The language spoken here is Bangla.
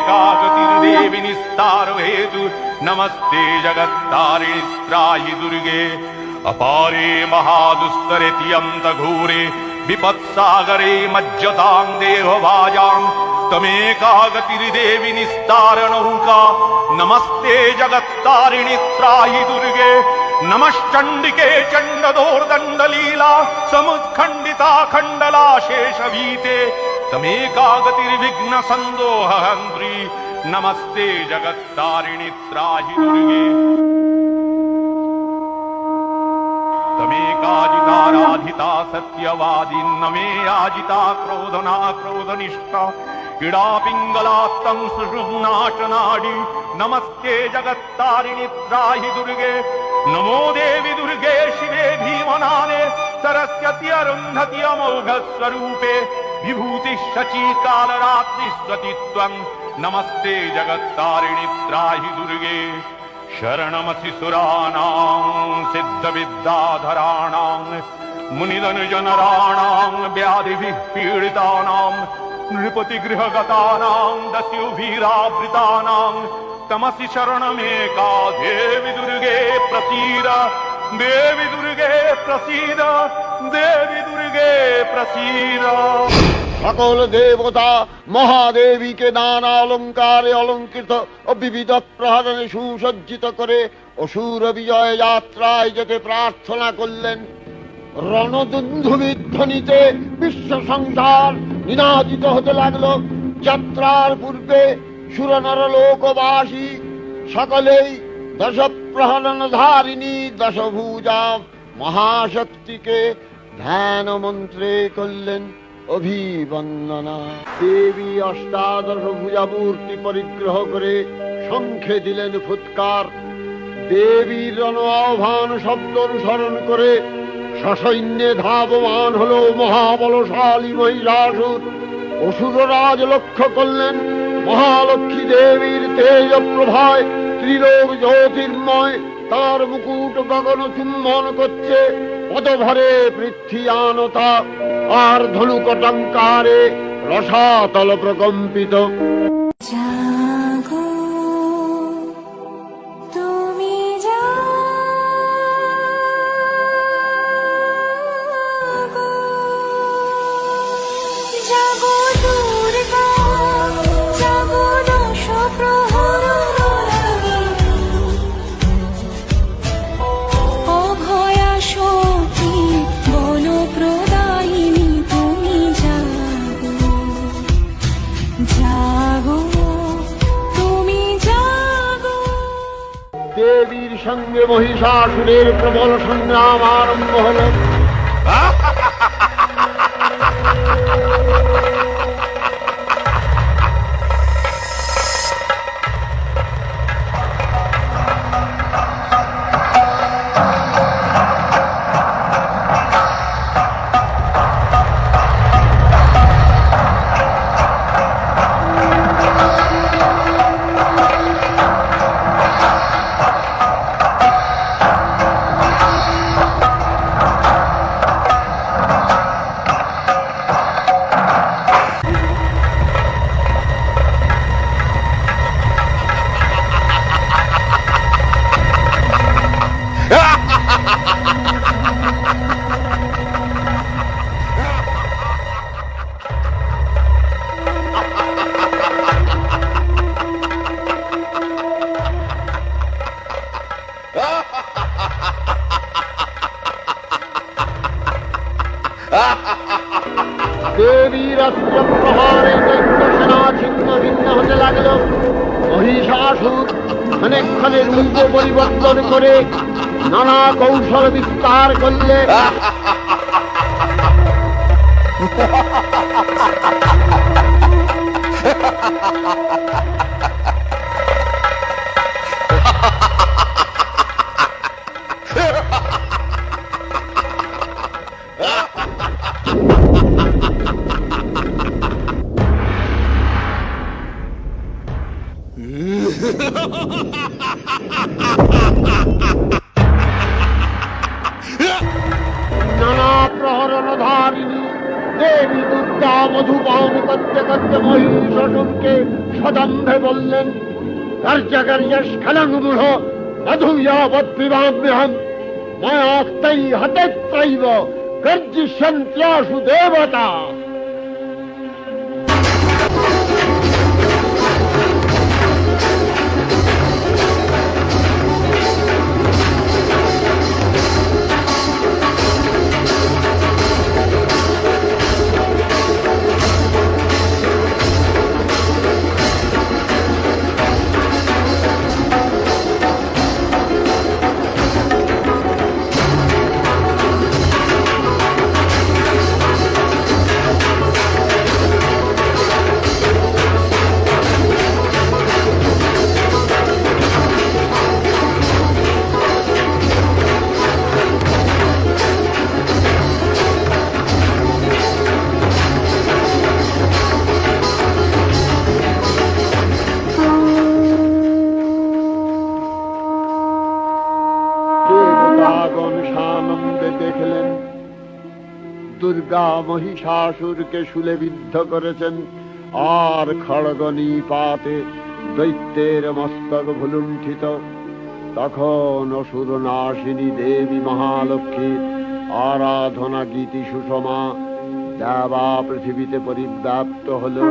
त्वमेकागतिर्देवि निस्तारो हेतु नमस्ते जगत्तारिणि त्राहि दुर्गे अपारे महादुस्तरे तियन्त घोरे विपत्सागरे मज्जतां देहभाजां त्वमेकागतिर्देवि निस्तारणौका नमस्ते जगत्तारिणि त्राहि दुर्गे नमश्चण्डिके चण्डदोर्दण्डलीला समुत्खण्डिता खण्डला शेषवीते तमेकागतिर्विघ्न सन्दोहन्त्री नमस्ते जगत्तारिणि त्राहि दुर्गे। तमेकाजिताराधिता सत्यवादिन्न मे याजिता क्रोधना क्रोधनिष्ठा। इडा पिङ्गलात्तं सुषुम्नाशनाडि। नमस्ते जगत्तारिणि त्राहि दुर्गे। नमो देवि दुर्गे शिवे भीमनाने सरस्वति अरुन्धति अमोघस्वरूपे विभूतिः शची कालरात्रि स्वति त्वम् नमस्ते जगत्तारिणि त्राहि दुर्गे। शरणमसि सुराणाम् सिद्धविद्याधराणाम् मुनिदनुजनराणाम् व्याधिभिः पीडितानाम् नृपतिगृहगतानाम् दस्युभिरावृतानाम् तमसि शरणमेका देवि दुर्गे प्रतीरा। देवि दुर्गे प्रसीद देवि दुर्गे प्रसीद সকল দেবতা মহাদেবীকে নানা অলঙ্কারে অলঙ্কৃত ও বিবিধ প্রহরণে সুসজ্জিত করে অসুর বিজয় যাত্রায় যেতে প্রার্থনা করলেন রণদুন্ধুবিধ্বনিতে বিশ্ব সংসার নিনাদিত হতে লাগলো যাত্রার পূর্বে সুরনর লোকবাসী সকলেই দশ প্রহরণ ধারিণী দশভূজা মহাশক্তিকে ধ্যান মন্ত্রে করলেন অভিবন্দনা। দেবী অষ্টাদশ ভুজামূর্তি পরিগ্রহ করে শঙ্খে দিলেন ফুৎকার। দেবীর রণ আহ্বান শব্দ অনুসরণ করে সসৈন্যে ধাবমান হল মহাবলশালী মহিষাসুর অসুররাজ লক্ষ্য করলেন মহালক্ষ্মী দেবীর তেজ প্রভায় ত্রিলোক জ্যোতির্ময় তার মুকুট গগন চুম্বন করছে পদভরে পৃথ্বীয়ানতা আর ধনুকটঙ্কারে রসাতল প্রকম্পিত। সঙ্গে মহিষাসুরের প্রবল সংগ্রাম আরম্ভ হলো। অস্ত্র প্রহারে দৈত্য সেনা ছিন্ন ভিন্ন হতে লাগল মহিষাসুর ক্ষণে রূপ পরিবর্তন করে নানা কৌশল বিস্তার করলে নানা করতে করতে মহিষাসুরকে সদম্ভে বললেন কার্যাকার্য স্খলনমূঢ় মধুয়াবদ্বিবাম্যহম মায়াক্তৈ হতত্রৈব গর্জিষ্যন্ত্যাসু দেবতা। সানন্দে দেখলেন। দুর্গা মহিষাসুরকে শুলে বিদ্ধ করেছেন। আর খড়গনি পাতে দৈত্যের মস্তক ভুলুণ্ঠিত। তখন অসুর নাশিনী দেবী মহালক্ষ্মী, আরাধনা গীতি সুষমা, দেবা পৃথিবীতে পরিব্যাপ্ত হল।